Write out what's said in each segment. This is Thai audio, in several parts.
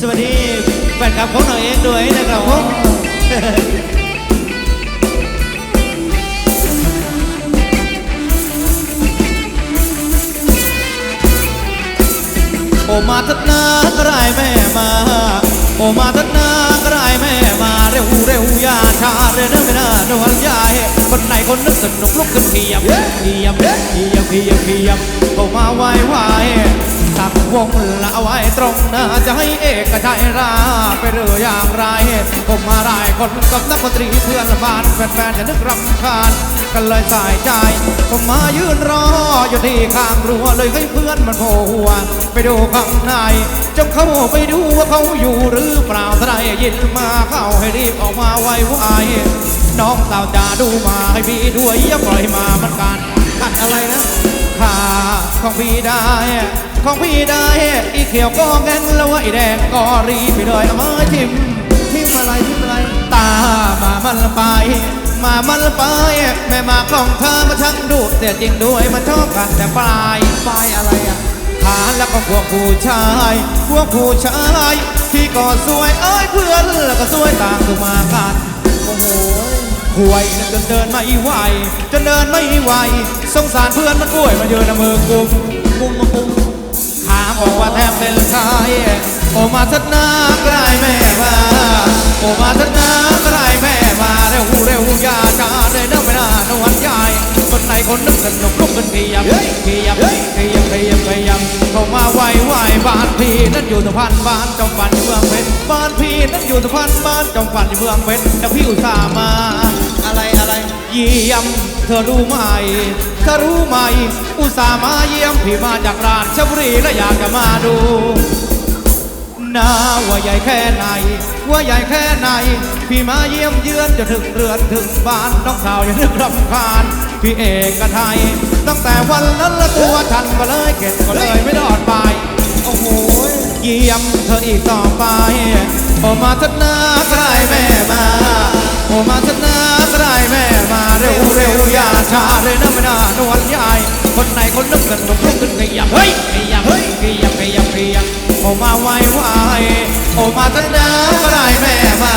สวัสดีแฟนคลับของเราเองด้วยนะครับผมโอมาทัดนากระไรแม่มา โอมาทัดนากระไรแม่มาเร็วเร็วยาชาเร็วไม่น่าโดนยายคนไหนคนนึกสนุกลุกขึ้นเทียมเทียมเทียมเทียมเทียมโอมาไหวไหว วงละไว้ตรงหน้าจะให้เอกชัยราไปเรืออย่างไร ผมมาหลายคนกับนักดนตรีเพื่อนบ้านแฟนๆจะนึกรำคาญกันเลยสายใจ ผมมายืนรออยู่ที่ข้างรั้วเลยให้เพื่อนมันโผล่หัวไปดูข้างในจงเข้าไปดูว่าเขาอยู่หรือเปล่าถ้าได้ยินมาเข้าให้รีบออกมาไวๆน้องสาวจะดูมาให้พี่ด้วยอย่าปล่อยมามันกันขัดอะไรนะขาของพี่ได้ ของพี่ได้อีเขียวก็แงงแล้วไอแดงก็รีไปเลยเอามาทิมทิมอะไรทิมอะไร ตามามันไป มามันไป แม่มาของเธอมาช่างดูเสียจริงด้วยมันชอบกันแต่ปลายปลายอะไรอะขาแล้วก็พวกผู้ชายพวกผู้ชายที่ก็สวยเอ้ยเพื่อนแล้วก็สวยต่างตัวมากันโอ้โหห่วยจนเดินไม่ไหวจนเดินไม่ไหวสงสารเพื่อนมันป่วยมาเยืนเอามือกุมกุมมากุม บอกว่าแทบเป็นชายโอมาสักนาใกล้แม่มาโอมาสักนาใกล้แม่มาเร็วเร็วอย่าช้าเลยนไม่น่านวลใหญ่คนไหนคนนึกสนุกลุกขึ้นขยับขยับขยับขยับขยับเข้ามาไหวไหวบ้านพี่นั่นอยู่สุพรรณบ้านจอมฝันอยู่เมืองเพชรบ้านพี่นั่นอยู่สุพรรณบ้านจอมฝันอยู่เมืองเพชรแต่พี่อุตส่าห์มา อะไรอะไรยี่ยมเธอรู้ไหม ธอรู้ไหม อุตส่าห์มาเยี่ยมพี่มาจากราชบุรีและอยากจะมาดูนาว่าใหญ่แค่ไหน ว่าใหญ่แค่ไหน พี่มาเยี่ยมเยือนจะถึงเรือนถึงบ้านน้องสาวอย่านึกรำคาญ พี่เอกไทย ตั้งแต่วันนั้นละตัวฉันก็เลยเก็บก็เลยไม่รอดไป โอ้โหเยี่ยมเธออีกต่อไป โอมาทัดนาใกล้แม่มา โอมาทัดนาาเลยนะไม่น่านวลใหญ่คนไหนคนนึกสนุกลุกขึ้นขยับเฮ้ยขยับเฮ้ยขยับขยับขยับโอมาไวไวโอมาทัดนาใกล้แม่มา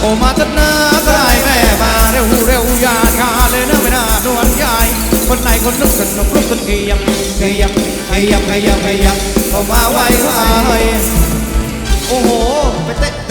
โอมาทัดนาใกล้แม่มาเร็วเร็วยาชาเลยนะไม่น่านวลใหญ่คนไหนคนนึกสนุกลุกขึ้นขยับขยับขยับขยับขยับโอมาไวไวโอ้โหไปเต้น